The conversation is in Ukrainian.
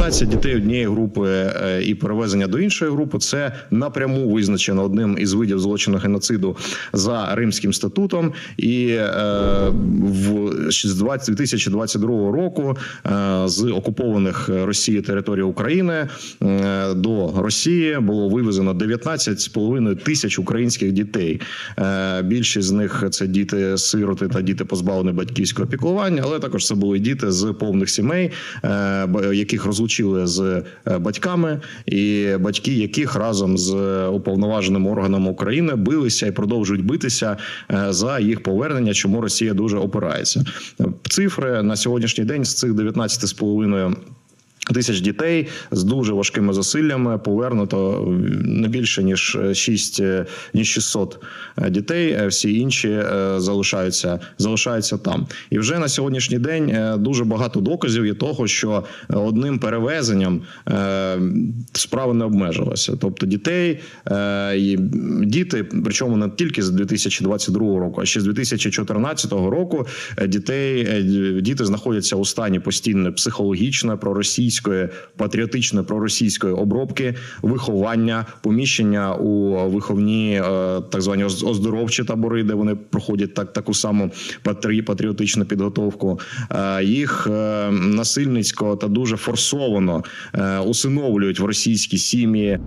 Депортація дітей однієї групи е, і перевезення до іншої групи це напряму визначено одним із видів злочину геноциду за Римським статутом. І е, в з 20 2022 року е, з окупованих Росією території України е, до Росії було вивезено 19,5 тисяч українських дітей. Е, Більшість з них це діти сироти та діти позбавлені батьківського піклування, але також це були діти з повних сімей, е, яких розлучили з е, батьками, і батьки яких разом з уповноваженим органами України билися і продовжують битися е, за їх повернення, чому Росія дуже опирається. Цифри на сьогоднішній день з цих 19,5 Тисяч дітей з дуже важкими зусиллями повернуто не більше ніж 6, ніж 600 дітей. Е, Всі інші е, залишаються залишаються там. І вже на сьогоднішній день е, дуже багато доказів є того, що одним перевезенням е, справа не обмежилася. Тобто дітей е, і діти, причому не тільки з 2022 року, а ще з 2014 року е, дітей е, діти знаходяться у стані постійної психологічної, проросійської, патріотичної проросійської обробки, виховання, поміщення у виховні е, так звані оз- оздоровчі табори, де вони проходять так таку саму патріотичну підготовку. Е, Їх е, насильницько та дуже форсовано усиновлюють в російські сім'ї.